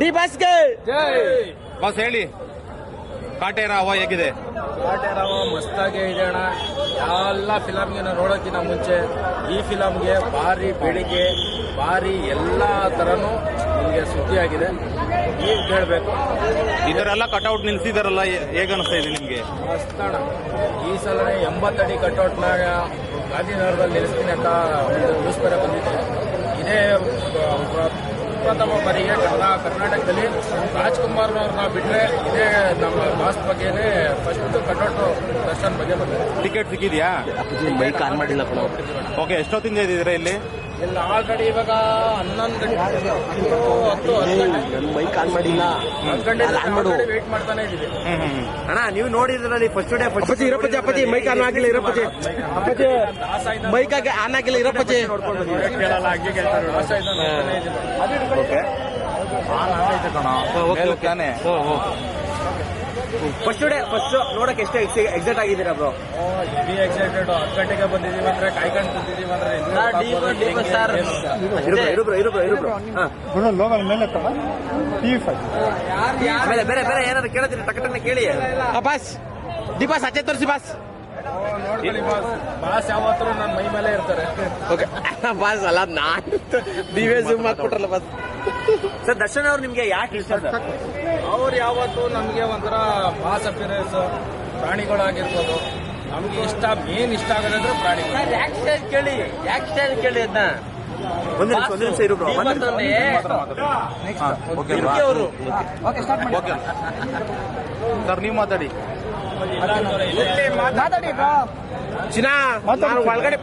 D ಬಾಸ್ಗೆ bus ಹೇಳಿ. ಕಾಟೇರ ರಾವ ಹೇಗಿದೆ? ಕಾಟೇರಾವ ಮಸ್ತಾಗೆ ಇದೆ ಅಣ್ಣ. ಎಲ್ಲ ಫಿಲಮ್ಗೆ ನೋಡೋಕ್ಕಿಂತ ಮುಂಚೆ ಈ ಫಿಲಮ್ಗೆ ಭಾರಿ ಬೆಳಿಗ್ಗೆ ಭಾರಿ ಎಲ್ಲ ಥರನೂ ನಿಮಗೆ ಸುದ್ದಿಯಾಗಿದೆ. ಈಗ ಕೇಳಬೇಕು. ಇದರೆಲ್ಲ ಕಟೌಟ್ ನಿಲ್ಸಿದಾರಲ್ಲ ಹೇಗೆ ಅನಿಸ್ತಾ ಇದೆ ನಿಮ್ಗೆ? ಮಸ್ತ್ ಅಣ್ಣ. ಈ ಸಲ ಎಂಬತ್ತಡಿ ಕಟೌಟ್ನಾಗ ಗಾಂಧಿನಗರದಲ್ಲಿ ನಿಲ್ಲಿಸ್ತೀನಿ ಅಂತ ಒಂದು ನ್ಯೂಸ್ ಪೇಪರ್ ಬಂದಿದೆ. ಇದೇ ಪ್ರ- ಪ್ರಥಮ ಬಾರಿಗೆ ಕರ್ನಾಟಕದಲ್ಲಿ ರಾಜ್ಕುಮಾರ್ನವ್ರನ್ನ ಬಿಟ್ಟರೆ ಇದೇ ನಮ್ಮ ಬಾಸ್ ಬಗ್ಗೆನೇ ಫಸ್ಟ್ ಕನ್ನಡ ಟಿಕೆಟ್ ಸಿಕ್ಕಿದ್ಯಾ ಬೈಕ್ ಆನ್ ಮಾಡಿಲ್ಲ ಕಣ ಓಕೆ ಎಷ್ಟೊತ್ತಿಂದ ಇದ್ದೀರಾ ಇಲ್ಲಿ ಇಲ್ಲ ಆಲ್ರೆಡಿ ಇವಾಗ ಹನ್ನೊಂದು ಗಂಟೆ ಹತ್ತು ಹತ್ತು ಗಂಟೆ ನನ್ನ ಬೈಕ್ ಆನ್ ಮಾಡಿಲ್ಲ ಹತ್ತು ಗಂಟೆ ಆನ್ ಮಾಡು ವೇಟ್ ಮಾಡ್ತಾನೆ ಅಣ್ಣ ನೀವು ನೋಡಿದ್ರಲ್ಲಿ ಫಸ್ಟ್ ಡೇ ಫಸ್ಟ್ ಅಪ್ಪಾಜಿ ಇರಪ್ಪಜಿ ಅಪ್ಪಾಜಿ ಮೈಕ್ ಆನ್ ಆಗಿಲ್ಲ ಇರಪ್ಪಜಿ ಅಪ್ಪಾಜಿ ಮೈಕ್ ಆಗಿ ಆನ್ ಆಗಿಲ್ಲ ಇರಪ್ಪಜಿ ಕೇಳಲ್ಲ ಹಂಗೆ ಕೇಳ್ತಾರೆ ತಾನೆ ಫಸ್ಟ್ ಡೇ ಫಸ್ಟ್ ನೋಡಕ್ ಎಷ್ಟು ಎಕ್ಸೈಟ್ ಆಗಿದ್ದೀರಾ ಬ್ರೋ ಎಕ್ಸೈಟೆಡ್ ಹತ್ತು ಗಂಟೆಗೆ ಬಂದಿದೀವಿ ಅಂದ್ರೆ ಕಾಯ್ಕೊಂಡು ಅಂದ್ರೆ ಬ್ರೋ ಬ್ರೋ ಏನಾದ್ರು ಕೇಳಿದ್ರೆ ಟಕ್ ಟಕ್ನ ಕೇಳಿ. ಬಾಸ್ ದೀಪಾಸ್ ಅಚ್ಚೆ ಆಚೆ ತೋರಿಸಿ ಬಾಸ್ ಬಾಸ್ ಯಾವತ್ತೂ ನನ್ನ ಮೈ ಮೇಲೆ ಇರ್ತಾರೆ. ಓಕೆ. ಬಾಸ್ ಅಲ್ಲ ನಾನು ನೀವೇ ಜೂಮ್ ಹಾಕ್ಬಿಟ್ರಲ್ಲ ಬಾಸ್. ಸರ್ ದರ್ಶನ್ ಅವ್ರು ನಿಮ್ಗೆ ಯಾಕೆ ಇಷ್ಟ ಸರ್ ಅವ್ರು ಯಾವತ್ತು ನಮಗೆ ಒಂಥರ ಬಾಸ್ ಅಪಿಯರೆನ್ಸ್ ಪ್ರಾಣಿಗಳಾಗಿರ್ಬೋದು. ನಮ್ಗೆ ಇಷ್ಟ ಮೇನ್ ಇಷ್ಟ ಆಗೋದಂದ್ರೆ ಪ್ರಾಣಿಗಳು. ಯಾಕೆ ಸ್ಟೈಲ್ ಕೇಳಿ? ಯಾಕೆ ಸ್ಟೈಲ್ ಕೇಳಿ ಅದನ್ನ ಒಂದು ನಿಮಿಷ ಒಂದು ನಿಮಿಷ ಇರು ಬ್ರೋ. ಓಕೆ ಅವರು? ಓಕೆ ಸರ್ ನೀವು ಮಾತಾಡಿ. ಚಿನ್ನ ನಾನು ಒಳಗಡೆ